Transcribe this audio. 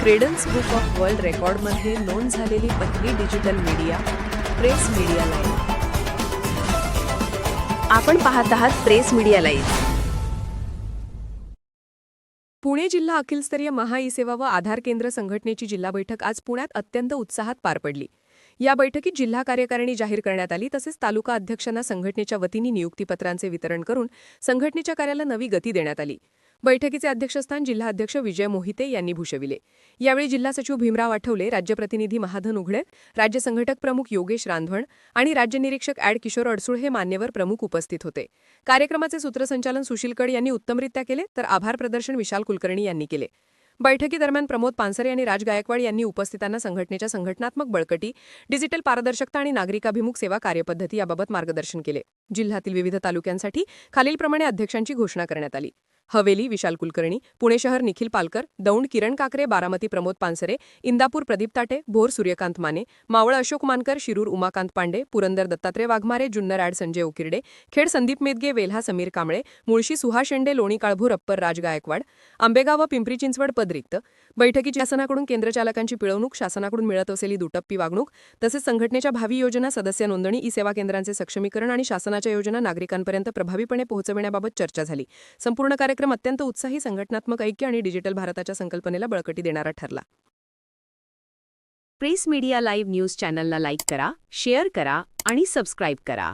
Credence book of world रेकॉर्डमध्ये नोंद झालेली पहिली digital media press media live आपण पाहत आहात प्रेस मीडिया लाईव्ह पुणे जिल्हा अखिलस्तरीय महा ई सेवा व आधार केंद्र संघटनेची जिल्हा बैठक आज पुण्यात अत्यंत उत्साहात पार पडली. या बैठकीत जिल्हा कार्यकारिणी जाहीर करण्यात आली तसेच तालुका अध्यक्षांना संघटनेच्या वतीने नियुक्तीपत्रांचे वितरण करून संघटनेच्या कार्याला नवी गती देण्यात आली. बैठकीचे अध्यक्षस्थान जिल्हा अध्यक्ष विजय मोहिते यांनी भूषविले. यावेळी जिल्हा सचिव भीमराव आठवले राज्यप्रतिनिधी महाधन उघडे राज्य संघटक प्रमुख योगेश रांधवण आणि राज्य निरीक्षक ॲड किशोर अडसूळ हे मान्यवर प्रमुख उपस्थित होते. कार्यक्रमाचे सूत्रसंचालन सुशील कड यांनी उत्तमरित्या केले तर आभार प्रदर्शन विशाल कुलकर्णी यांनी केले. बैठकीदरम्यान प्रमोद पानसरे आणि राज गायकवाड यांनी उपस्थितांना संघटनेच्या संघटनात्मक बळकटी डिजिटल पारदर्शकता आणि नागरिकाभिमुख सेवा कार्यपद्धती याबाबत मार्गदर्शन केले. जिल्ह्यातील विविध तालुक्यांसाठी खालीलप्रमाणे अध्यक्षांची घोषणा करण्यात आली. हवेली विशाल कुलकर्णी पुणे शहर निखिल पालकर दौंड किरण काकरे बारामती प्रमोद पानसरे इंदापूर प्रदीप ताटे भोर सूर्यकांत माने मावळ अशोक मानकर शिरूर उमाकांत पांडे पुरंदर दत्तात्रय वाघमारे जुन्नर ॲड संजय उकिरडे खेड संदीप मेदगे वेल्हा समीर कांबळे मुळशी सुहास शेंडे लोणी काळभूर अप्पर राज गायकवाड आंबेगाव व पिंपरी चिंचवड पदरिक्त बैठकीत शासनाकडून केंद्रचालकांची पिळवणूक शासनाकडून मिळत असलेली दुटप्पी वागणूक तसेच संघटनेच्या भावी योजना सदस्य नोंदणी ई सेवा केंद्रांचे सक्षमीकरण आणि शासनाच्या योजना नागरिकांपर्यंत प्रभावीपणे पोहोचविण्याबाबत चर्चा झाली. संपूर्ण कार्यक्रम अत्यंत उत्साही संघटनात्मक ऐक्य आणि डिजिटल भारताच्या संकल्पनेला बळकटी देणारा ठरला. प्रेस मीडिया लाईव्ह न्यूज चॅनलला लाईक करा शेअर करा आणि सबस्क्राईब करा.